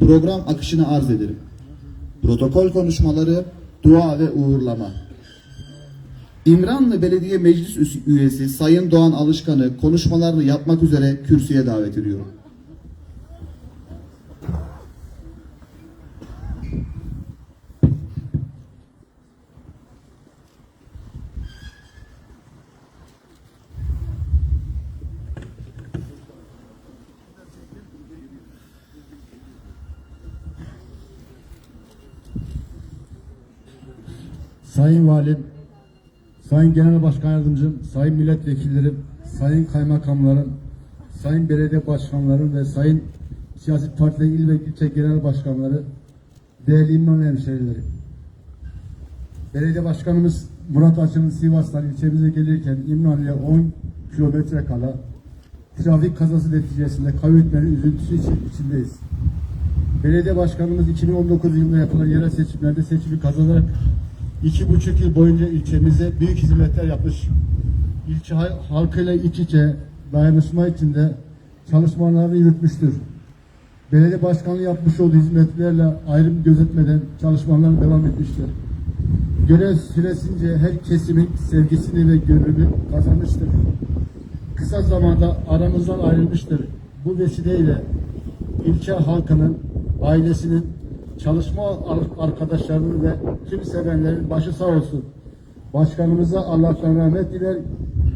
program akışını arz ederim. Protokol konuşmaları, dua ve uğurlama. İmranlı Belediye Meclis Üyesi Sayın Doğan Alışkan'ı konuşmalarını yapmak üzere kürsüye davet ediyorum. Sayın Valim, Sayın Genel Başkan Yardımcım, Sayın Milletvekillerim, Sayın Kaymakamlarım, Sayın Belediye Başkanlarım ve Sayın Siyasi Partilerin il ve ilçe genel başkanları, değerli İmran hemşehrileri. Belediye Başkanımız Murat Açı'nın Sivas'tan ilçemize gelirken İmralı'ya 10 kilometre kala trafik kazası neticesinde kaybetmenin üzüntüsü için, içindeyiz. Belediye Başkanımız 2019 yılında yapılan yerel seçimlerde seçimi kazanarak iki buçuk yıl boyunca ilçemize büyük hizmetler yapmış. İlçe ha- halkıyla iç içe dayanışma içinde çalışmalarını yürütmüştür. Belediye başkanlığı yapmış olduğu hizmetlerle ayrım gözetmeden çalışmalarına devam etmiştir. Görev süresince her kesimin sevgisini ve gönlünü kazanmıştır. Kısa zamanda aramızdan ayrılmıştır. Bu vesileyle ilçe halkının, ailesinin, çalışma ar- arkadaşlarının ve tüm sevenlerin başı sağ olsun. Başkanımıza Allah'tan rahmet diler,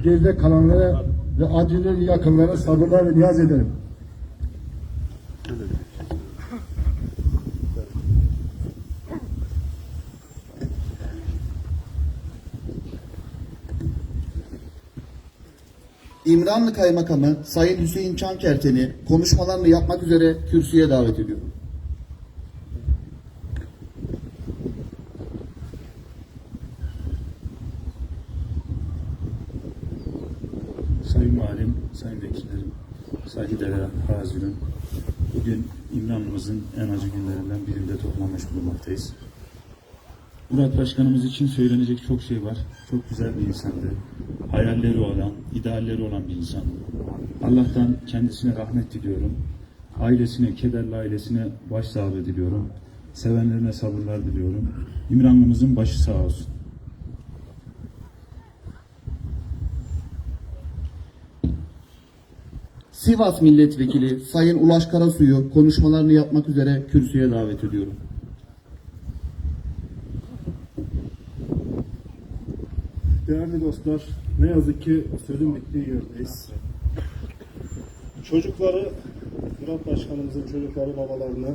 geride kalanlara ve acılı yakınlara sabırlar ve niyaz ederim. İmranlı Kaymakamı Sayın Hüseyin Çankerten'i konuşmalarını yapmak üzere kürsüye davet ediyorum. Sayın Valim, Sayın Vekillerim, saygıdeğer hazirin. Bugün İmranlımızın en acı günlerinden birinde toplanmış bulunmaktayız. Murat Başkanımız için söylenecek çok şey var. Çok güzel bir insandı. Hayalleri olan, idealleri olan bir insan. Allah'tan kendisine rahmet diliyorum. Ailesine, kederli ailesine başsağlığı diliyorum. Sevenlerine sabırlar diliyorum. İmranlımızın başı sağ olsun. Sivas Milletvekili Sayın Ulaş Karasu'yu konuşmalarını yapmak üzere kürsüye davet ediyorum. Değerli dostlar, ne yazık ki sözün bittiği yerdeyiz. Çocukları, Murat Başkanımızın çocukları babalarını,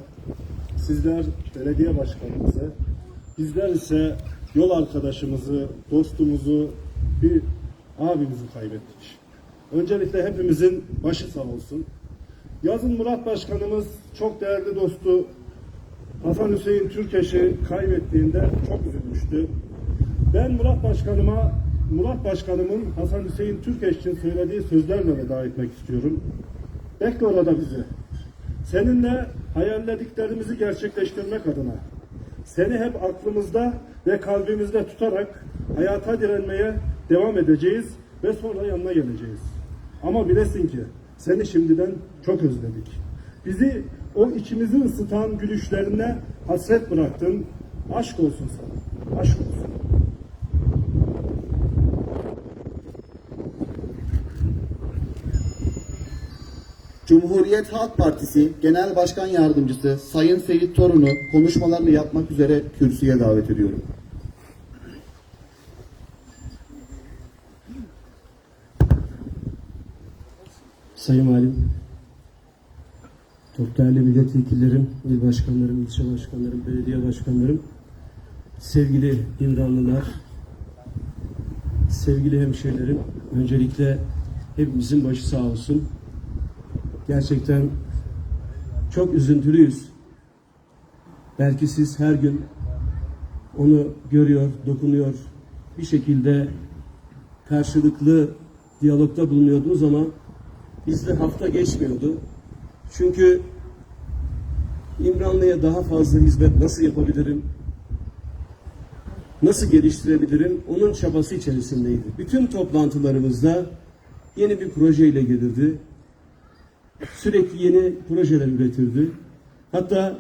sizler belediye başkanımızı, bizler ise yol arkadaşımızı, dostumuzu, bir abimizi kaybettik. Öncelikle hepimizin başı sağ olsun. Yazın Murat Başkanımız çok değerli dostu Hasan Hüseyin Türkeş'i kaybettiğinde çok üzülmüştü. Ben Murat Başkanıma, Murat Başkanımın Hasan Hüseyin Türkeş için söylediği sözlerle veda etmek istiyorum. Bekle orada bizi. Seninle hayallediklerimizi gerçekleştirmek adına seni hep aklımızda ve kalbimizde tutarak hayata direnmeye devam edeceğiz ve sonra yanına geleceğiz. Ama bilesin ki seni şimdiden çok özledik. Bizi o içimizi ısıtan gülüşlerine hasret bıraktın. Aşk olsun sana. Aşk olsun. Cumhuriyet Halk Partisi Genel Başkan Yardımcısı Sayın Seyit Torun'u konuşmalarını yapmak üzere kürsüye davet ediyorum. Sayın Valim, çok değerli milletvekillerim, il başkanlarım, ilçe başkanlarım, belediye başkanlarım, sevgili İmranlılar, sevgili hemşehrilerim, öncelikle hepimizin başı sağ olsun. Gerçekten çok üzüntülüyüz. Belki siz her gün onu görüyor, dokunuyor, bir şekilde karşılıklı diyalogda bulunuyordunuz ama bizde hafta geçmiyordu. Çünkü İmranlı'ya daha fazla hizmet nasıl yapabilirim? Nasıl geliştirebilirim? Onun çabası içerisindeydi. Bütün toplantılarımızda yeni bir projeyle gelirdi. Sürekli yeni projeler üretirdi. Hatta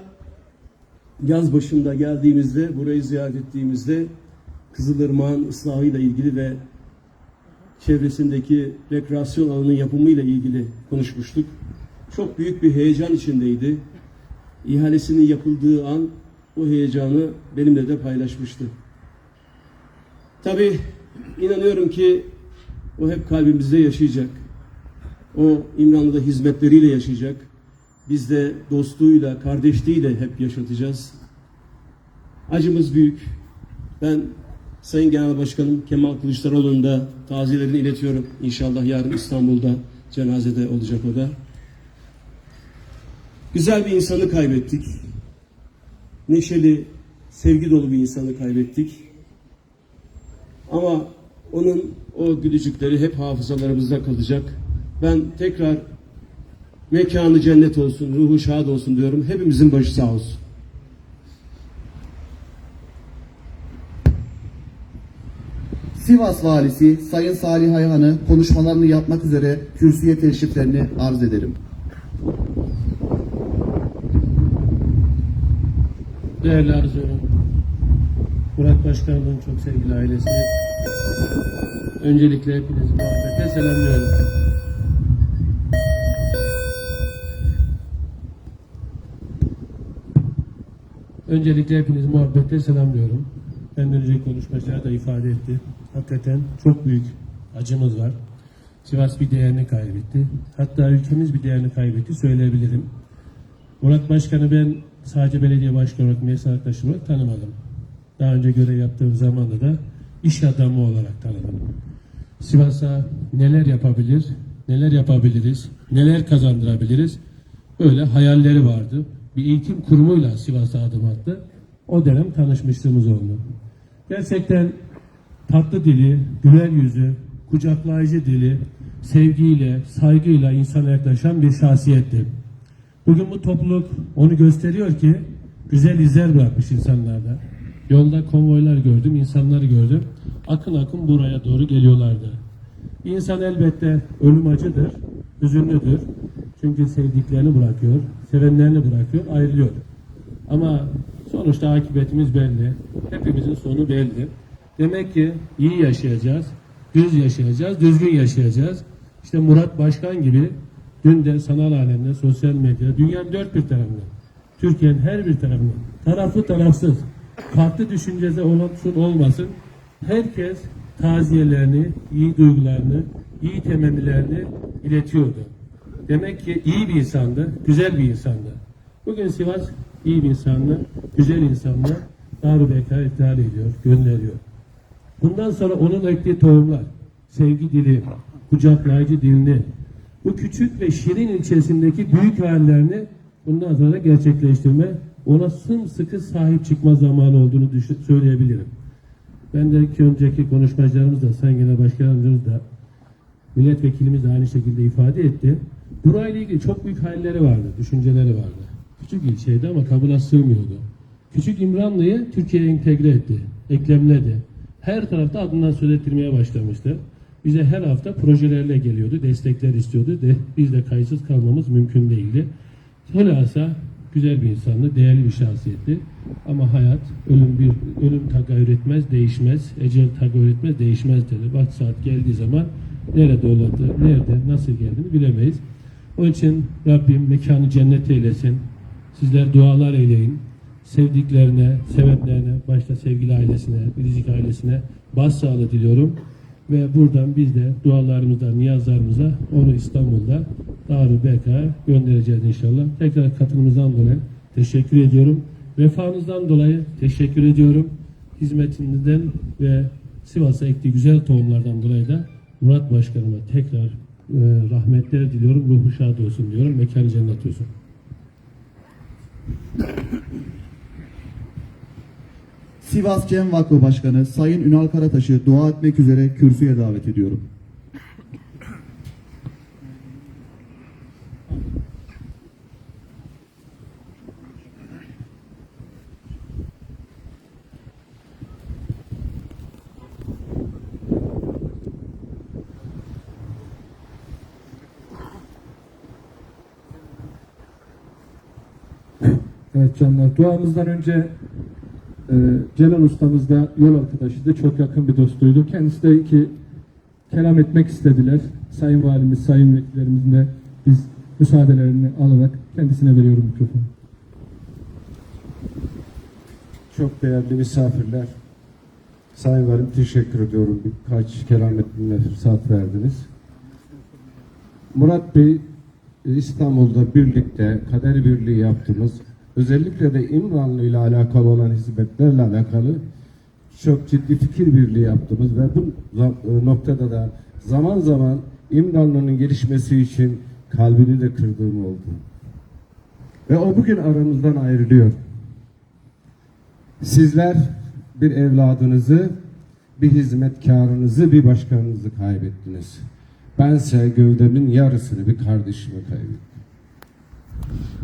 yaz başında geldiğimizde, burayı ziyaret ettiğimizde Kızılırmak'ın ıslahıyla ilgili ve çevresindeki rekreasyon alanının yapımıyla ilgili konuşmuştuk. Çok büyük bir heyecan içindeydi. İhalesinin yapıldığı an o heyecanı benimle de paylaşmıştı. Tabii inanıyorum ki o hep kalbimizde yaşayacak. O İmranlı'da hizmetleriyle yaşayacak. Biz de dostluğuyla, kardeşliğiyle hep yaşatacağız. Acımız büyük. Ben Sayın Genel Başkanım Kemal Kılıçdaroğlu'nun da taziyelerini iletiyorum. İnşallah yarın İstanbul'da cenazede olacak o da. Güzel bir insanı kaybettik. Neşeli, sevgi dolu bir insanı kaybettik. Ama onun o gülücükleri hep hafızalarımızda kalacak. Ben tekrar mekanı cennet olsun, ruhu şad olsun diyorum. Hepimizin başı sağ olsun. Sivas Valisi Sayın Salih Ayhan'ı konuşmalarını yapmak üzere kürsüye teşriflerini arz ederim. Değerli Arzu, Murat Başkanımın çok sevgili ailesi, öncelikle hepinizi muhabbetle selamlıyorum. Öncelikle hepinizi muhabbetle selamlıyorum. Benden önceki konuşmacılar da ifade etti. Hakikaten çok büyük acımız var. Sivas bir değerini kaybetti. Hatta ülkemiz bir değerini kaybetti söyleyebilirim. Murat Başkan'ı ben sadece belediye başkanı olarak, meclis arkadaşım olarak tanımadım. Daha önce görev yaptığım zamanda da iş adamı olarak tanıdım. Sivas'a neler yapabilir, neler yapabiliriz, neler kazandırabiliriz öyle hayalleri vardı. Bir eğitim kurumuyla Sivas'a adım attı. O dönem tanışmışlığımız oldu. Gerçekten tatlı dili, güler yüzü, kucaklayıcı dili, sevgiyle, saygıyla insana yaklaşan bir şahsiyetti. Bugün bu topluluk onu gösteriyor ki güzel izler bırakmış insanlarda. Yolda konvoylar gördüm, insanları gördüm. Akın akın buraya doğru geliyorlardı. Bir insan elbette ölüm acıdır, hüzünlüdür. Çünkü sevdiklerini bırakıyor, sevenlerini bırakıyor, ayrılıyor. Ama sonuçta akıbetimiz belli. Hepimizin sonu belli. Demek ki iyi yaşayacağız, düz yaşayacağız, düzgün yaşayacağız. İşte Murat Başkan gibi dün de sanal alemde, sosyal medyada, dünyanın dört bir tarafında, Türkiye'nin her bir tarafında, taraflı tarafsız, farklı düşüncede olsun olmasın, herkes taziyelerini, iyi duygularını, iyi temennilerini iletiyordu. Demek ki iyi bir insandı, güzel bir insandı. Bugün Sivas iyi bir insandı, güzel insandı. Darü Bekar iptal ediyor, gönderiyor. Bundan sonra onun ektiği tohumlar, sevgi dili, kucaklayıcı dilini, bu küçük ve şirin ilçesindeki büyük hayallerini bundan sonra gerçekleştirme, ona sımsıkı sahip çıkma zamanı olduğunu söyleyebilirim. Ben de ki önceki konuşmacılarımız da, Sayın Genel Başkanımız da, milletvekilimiz de aynı şekilde ifade etti. Burayla ilgili çok büyük hayalleri vardı, düşünceleri vardı. Küçük ilçeydi ama kabına sığmıyordu. Küçük İmranlı'yı Türkiye'ye entegre etti, eklemledi. Her tarafta adından söz ettirmeye başlamıştı. Bize her hafta projelerle geliyordu, destekler istiyordu. De, biz de kayıtsız kalmamız mümkün değildi. Hülasa güzel bir insandı, değerli bir şahsiyetti. Ama hayat, ölüm bir ölüm tagayyür etmez, değişmez. Ecel tagayyür etmez, değişmez dedi. Bak saat geldiği zaman nerede oladı, nerede, nasıl geldiğini bilemeyiz. Onun için Rabbim mekanı cennet eylesin. Sizler dualar eyleyin. Sevdiklerine, sevenlerine, başta sevgili ailesine, Bilecik ailesine başsağlığı diliyorum. Ve buradan biz de dualarımızda, niyazlarımıza onu İstanbul'da Darü Beka'ya göndereceğiz inşallah. Tekrar katılımınızdan dolayı teşekkür ediyorum. Vefanızdan dolayı teşekkür ediyorum. Hizmetinizden ve Sivas'a ektiği güzel tohumlardan dolayı da Murat Başkanıma tekrar e, rahmetler diliyorum. Ruhu şad olsun diyorum. Mekanı cennet olsun. Sivas Cem Vakfı Başkanı Sayın Ünal Karataş'ı dua etmek üzere kürsüye davet ediyorum. Evet canlar duamızdan önce e, Celal ustamız da yol arkadaşıydı. Çok yakın bir dostuydu. Kendisi de iki kelam etmek istediler. Sayın Valimiz, Sayın Vekillerimizin de biz müsaadelerini alarak kendisine veriyorum mikrofonu. Çok değerli misafirler, Sayın Valim teşekkür ediyorum. Birkaç kelam etmeme fırsat verdiniz. Murat Bey, İstanbul'da birlikte kader birliği yaptınız. Özellikle de İmranlı ile alakalı olan hizmetlerle alakalı çok ciddi fikir birliği yaptınız ve bu e, noktada da zaman zaman İmranlı'nın gelişmesi için kalbini de kırdığım oldu. Ve o bugün aramızdan ayrılıyor. Sizler bir evladınızı, bir hizmetkarınızı, bir başkanınızı kaybettiniz. Bense gövdemin yarısını bir kardeşimi kaybettim.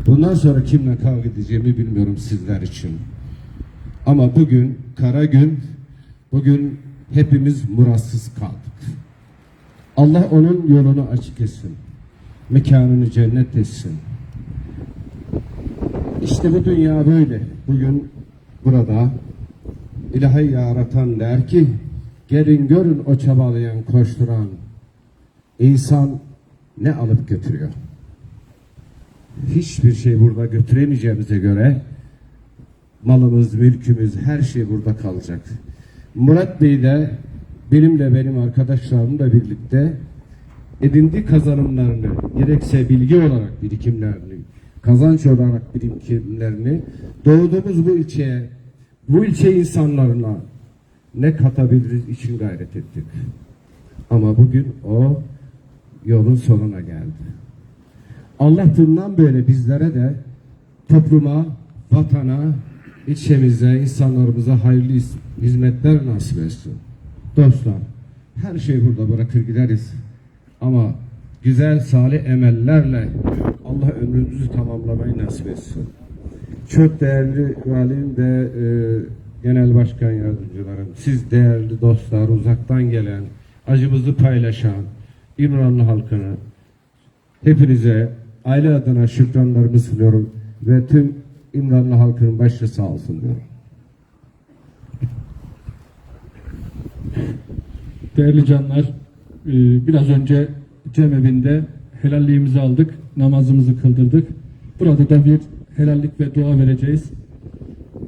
Bundan sonra kimle kavga edeceğimi bilmiyorum sizler için. Ama bugün kara gün, bugün hepimiz muratsız kaldık. Allah onun yolunu açık etsin. Mekanını cennet etsin. İşte bu dünya böyle. Bugün burada ilahi yaratan der ki gelin görün o çabalayan koşturan insan ne alıp götürüyor. Hiçbir şey burada götüremeyeceğimize göre malımız, mülkümüz, her şey burada kalacak. Murat Bey de benimle benim arkadaşlarımla birlikte edindiği kazanımlarını gerekse bilgi olarak birikimlerini kazanç olarak birikimlerini doğduğumuz bu ilçeye bu ilçe insanlarına ne katabiliriz için gayret ettik. Ama bugün o yolun sonuna geldi. Allah bundan böyle bizlere de topluma, vatana, ilçemize, insanlarımıza hayırlı hizmetler nasip etsin. Dostlar, her şeyi burada bırakır gideriz. Ama güzel, salih emellerle Allah ömrümüzü tamamlamayı nasip etsin. Çok değerli valim ve e, genel başkan yardımcılarım, siz değerli dostlar, uzaktan gelen, acımızı paylaşan İmranlı halkını hepinize aile adına şükranlarımı sunuyorum ve tüm İmranlı halkının başı sağ olsun diyorum. Değerli canlar, e, biraz önce cemevinde helalliğimizi aldık, namazımızı kıldırdık. Burada da bir helallik ve dua vereceğiz.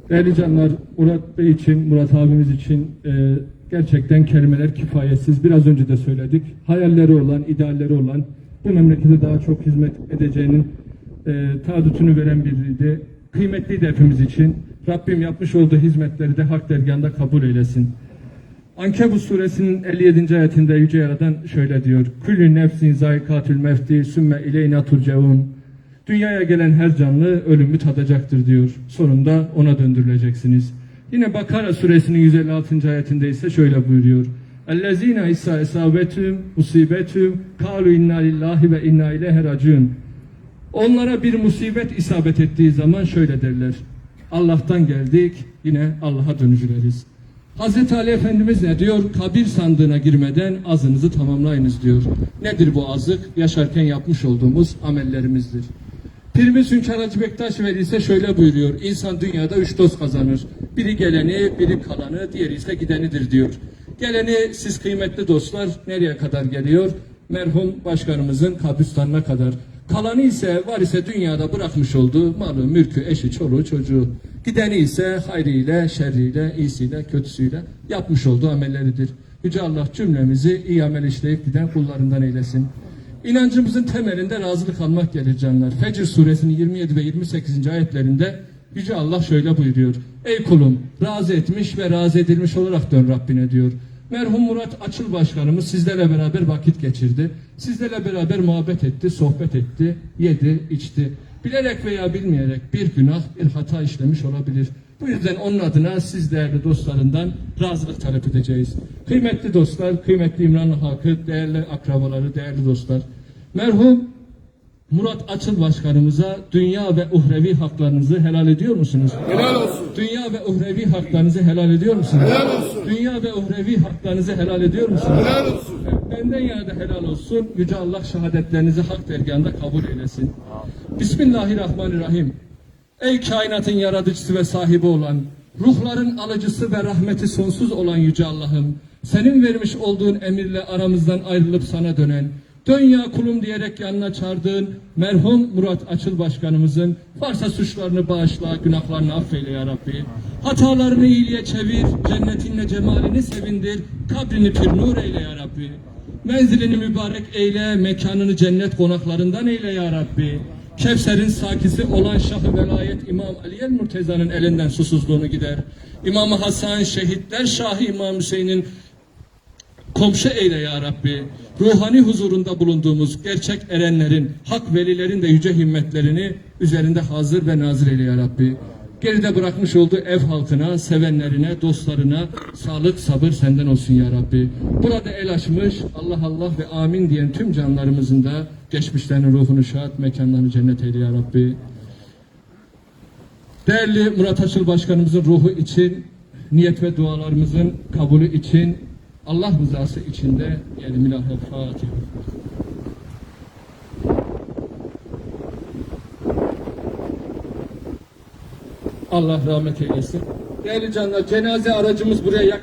Değerli canlar, Murat Bey için, Murat abimiz için e, gerçekten kelimeler kifayetsiz. Biraz önce de söyledik. Hayalleri olan, idealleri olan, bu memlekete daha çok hizmet edeceğinin e, taahhütünü veren biriydi. Kıymetliydi hepimiz için. Rabbim yapmış olduğu hizmetleri de hak dergahında kabul eylesin. Ankebut suresinin 57. ayetinde Yüce Yaradan şöyle diyor. Küllü nefsin zayikatül mevti sümme ileyna turcaun. Dünyaya gelen her canlı ölümü tadacaktır diyor. Sonunda ona döndürüleceksiniz. Yine Bakara suresinin 156. ayetinde ise şöyle buyuruyor. Ellezine issa esabetüm musibetüm kalu inna lillahi ve inna raciun. Onlara bir musibet isabet ettiği zaman şöyle derler. Allah'tan geldik yine Allah'a dönücüleriz. Hazreti Ali Efendimiz ne diyor? Kabir sandığına girmeden azınızı tamamlayınız diyor. Nedir bu azık? Yaşarken yapmış olduğumuz amellerimizdir. Pirimiz Hünkar Hacı Bektaş Veli ise şöyle buyuruyor. İnsan dünyada üç dost kazanır. Biri geleni, biri kalanı, diğeri ise gidenidir diyor. Geleni siz kıymetli dostlar nereye kadar geliyor? Merhum başkanımızın kabristanına kadar. Kalanı ise var ise dünyada bırakmış olduğu malı, mülkü, eşi, çoluğu, çocuğu. Gideni ise hayrıyla, şerriyle, iyisiyle, kötüsüyle yapmış olduğu amelleridir. Yüce Allah cümlemizi iyi amel işleyip giden kullarından eylesin. İnancımızın temelinde razılık almak gelir canlar. Fecr suresinin 27 ve 28. ayetlerinde Yüce Allah şöyle buyuruyor. Ey kulum razı etmiş ve razı edilmiş olarak dön Rabbine diyor. Merhum Murat Açıl Başkanımız sizlerle beraber vakit geçirdi. Sizlerle beraber muhabbet etti, sohbet etti, yedi, içti. Bilerek veya bilmeyerek bir günah, bir hata işlemiş olabilir. Bu yüzden onun adına siz değerli dostlarından razılık talep edeceğiz. Kıymetli dostlar, kıymetli İmranlı halkı, değerli akrabaları, değerli dostlar. Merhum Murat Açıl Başkanımıza dünya ve uhrevi haklarınızı helal ediyor musunuz? Helal olsun. Dünya ve uhrevi haklarınızı helal ediyor musunuz? Helal olsun. Dünya ve uhrevi haklarınızı helal ediyor musunuz? Helal olsun. Benden yana da helal olsun. Yüce Allah şehadetlerinizi hak dergahında kabul eylesin. Bismillahirrahmanirrahim. Ey kainatın yaratıcısı ve sahibi olan, ruhların alıcısı ve rahmeti sonsuz olan Yüce Allah'ım, senin vermiş olduğun emirle aramızdan ayrılıp sana dönen, dön ya kulum diyerek yanına çağırdığın merhum Murat Açıl Başkanımızın varsa suçlarını bağışla, günahlarını affeyle ya Rabbi. Hatalarını iyiliğe çevir, cennetinle cemalini sevindir, kabrini pir nur eyle ya Rabbi. Menzilini mübarek eyle, mekanını cennet konaklarından eyle ya Rabbi. Kevser'in sakisi olan Şah-ı Velayet İmam Ali el Murteza'nın elinden susuzluğunu gider. İmam Hasan, şehitler Şahı İmam Hüseyin'in komşu eyle ya Rabbi. Ruhani huzurunda bulunduğumuz gerçek erenlerin, hak velilerin de yüce himmetlerini üzerinde hazır ve nazır eyle ya Rabbi. Geride bırakmış olduğu ev halkına, sevenlerine, dostlarına sağlık, sabır senden olsun ya Rabbi. Burada el açmış Allah Allah ve amin diyen tüm canlarımızın da geçmişlerinin ruhunu şahat, mekanlarını cennet eyle ya Rabbi. Değerli Murat Açıl Başkanımızın ruhu için, niyet ve dualarımızın kabulü için, Allah rızası için de diyelim ilahe Fatiha. Allah rahmet eylesin. Değerli canlar, cenaze aracımız buraya yak